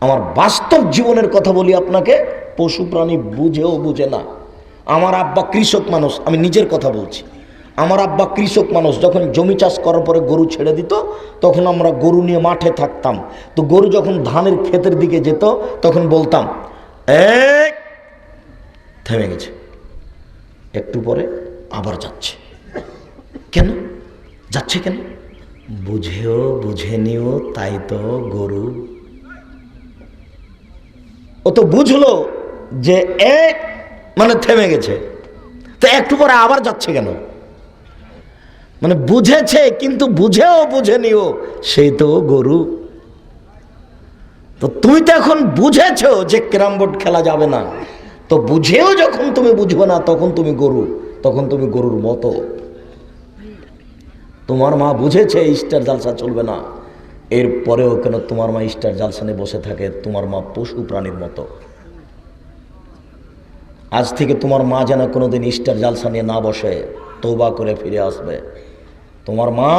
আমার বাস্তব জীবনের কথা বলি আপনাকে, পশু প্রাণী বুঝেও বুঝে না। আমার আব্বা কৃষক মানুষ, আমি নিজের কথা বলছি। আমার আব্বা কৃষক মানুষ, যখন জমি চাষ করার পরে গরু ছেড়ে দিত, তখন আমরা গরু নিয়ে মাঠে থাকতাম। তো গরু যখন ধানের ক্ষেতের দিকে যেত, তখন বলতাম এক থেমে গেছে। একটু পরে আবার যাচ্ছে। কেন? যাচ্ছে কেন? বুঝেও বুঝে নিও, তাই তো গরু ও তো বুঝলো যে এক মানে থেমে গেছে। তো একটু পরে আবার যাচ্ছে কেন? মানে বুঝেছে, কিন্তু বুঝেও বুঝেনিও সেই তো গরু। তো তুমি তো এখন বুঝেছ যে ক্যারাম বোর্ড খেলা যাবে না। তো বুঝেও যখন তুমি বুঝবে না, তখন তুমি গরু, তখন তুমি গরুর মতো। তোমার মা বুঝেছে স্টার জালসা চলবে না। এরপরেও কেন তোমার মা স্টার জালসা নিয়ে বসে থাকে? তোমার মা পশু প্রাণীর মতো। আজ থেকে তোমার মা যেন কোনোদিন স্টার জালসা নিয়ে না বসে তৌবা করে ফিরে আসবে। তোমার মা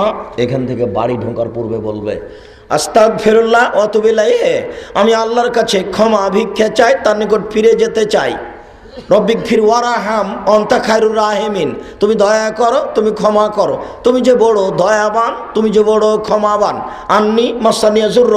এখান থেকে বাড়ি ঢোকার পূর্বে বলবে আস্তাক ফেরুল্লাহ অতবেলাই আমি আল্লাহর কাছে ক্ষমা ভিক্ষা চাই, তার নিকট ফিরে যেতে চাই। রব্বিক ফির ওয়ারাহাম অন্তা খায়রুর রাহেমিন। তুমি দয়া করো, তুমি ক্ষমা করো। তুমি যে বড় দয়াবান, তুমি যে বড় ক্ষমাবান। আন্নি মাসানিয়াজুর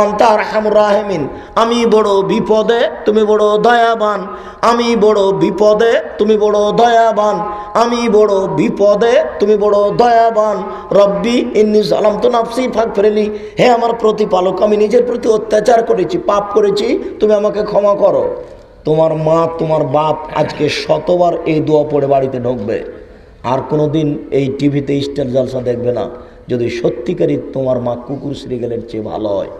অন্তা রাহামুর রাহেমিন। আমি বড় বিপদে, তুমি বড় দয়াবান। আমি বড় বিপদে, তুমি বড় দয়াবান। আমি বড় বিপদে, তুমি বড় দয়াবান। রব্বি ইন্নি সালাম তো নাফসি ফাঁক ফেরেলি হে আমার প্রতিপালক, আমি নিজের প্রতি অত্যাচার করেছি, পাপ করেছি, তুমি আমাকে ক্ষমা করো। তোমার মা, তোমার বাপ আজকে শতবার এই দোয়া পড়ে বাড়িতে ঢুকবে। আর কোনো দিন এই টিভিতে স্টার জলসা দেখবে না। যদি সত্যিকারই তোমার মা কুকুর শ্রীগেলের চেয়ে ভালো হয়।